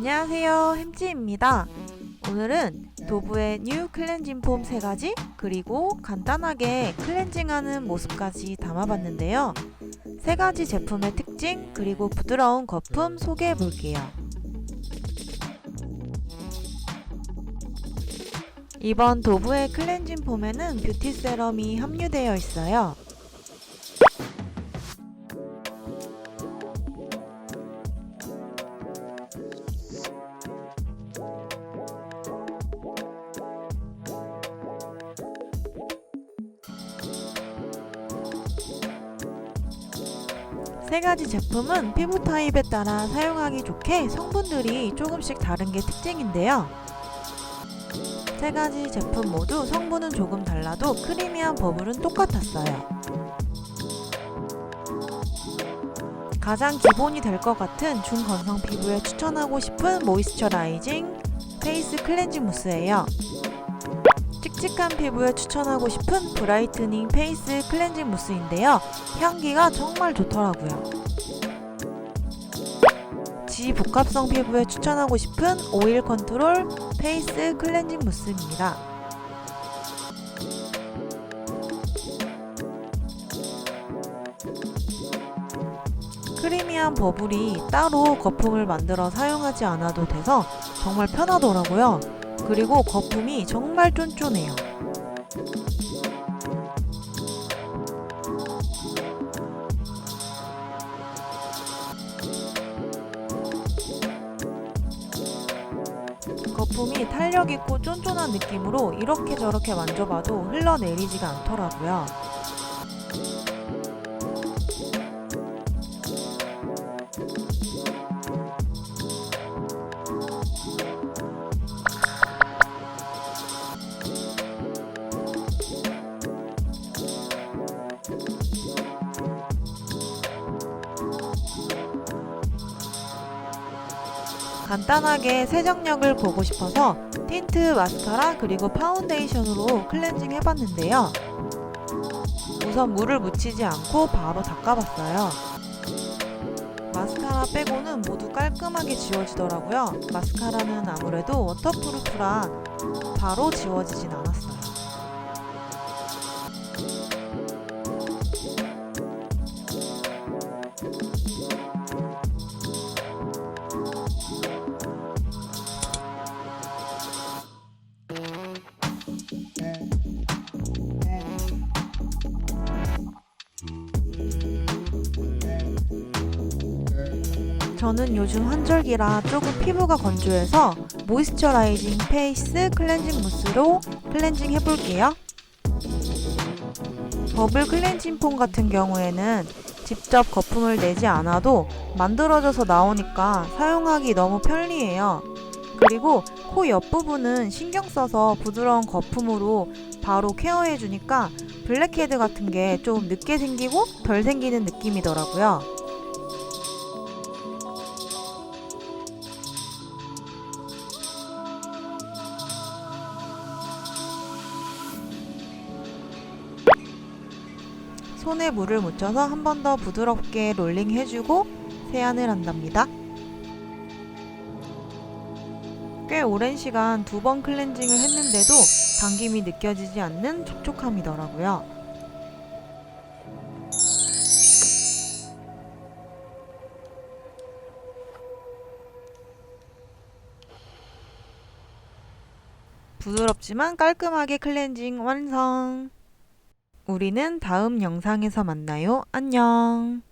안녕하세요. 햄찌입니다. 오늘은 도브의 뉴 클렌징 폼 3가지 그리고 간단하게 클렌징하는 모습까지 담아봤는데요. 3가지 제품의 특징 그리고 부드러운 거품 소개해 볼게요. 이번 도브의 클렌징 폼에는 뷰티 세럼이 함유되어 있어요 세 가지 제품은 피부 타입에 따라 사용하기 좋게 성분들이 조금씩 다른 게 특징인데요. 세 가지 제품 모두 성분은 조금 달라도 크리미한 버블은 똑같았어요. 가장 기본이 될 것 같은 중건성 피부에 추천하고 싶은 모이스처라이징 페이스 클렌징 무스예요. 칙칙한 피부에 추천하고 싶은 브라이트닝 페이스 클렌징 무스인데요. 향기가 정말 좋더라고요. 지복합성 피부에 추천하고 싶은 오일 컨트롤 페이스 클렌징 무스입니다. 크리미한 버블이 따로 거품을 만들어 사용하지 않아도 돼서 정말 편하더라고요. 그리고 거품이 정말 쫀쫀해요. 거품이 탄력 있고 쫀쫀한 느낌으로 이렇게 저렇게 만져봐도 흘러내리지가 않더라고요. 간단하게 세정력을 보고 싶어서 틴트, 마스카라 그리고 파운데이션으로 클렌징 해봤는데요. 우선 물을 묻히지 않고 바로 닦아봤어요. 마스카라 빼고는 모두 깔끔하게 지워지더라고요. 마스카라는 아무래도 워터프루프라 바로 지워지진 않았어요. 저는 요즘 환절기라 조금 피부가 건조해서 모이스처라이징 페이스 클렌징 무스로 클렌징 해볼게요. 버블 클렌징 폼 같은 경우에는 직접 거품을 내지 않아도 만들어져서 나오니까 사용하기 너무 편리해요. 그리고 코 옆부분은 신경 써서 부드러운 거품으로 바로 케어해주니까 블랙헤드 같은 게 좀 늦게 생기고 덜 생기는 느낌이더라고요. 손에 물을 묻혀서 한 번 더 부드럽게 롤링 해주고 세안을 한답니다. 꽤 오랜 시간 두 번 클렌징을 했는데도 당김이 느껴지지 않는 촉촉함이더라고요. 부드럽지만 깔끔하게 클렌징 완성! 우리는 다음 영상에서 만나요. 안녕.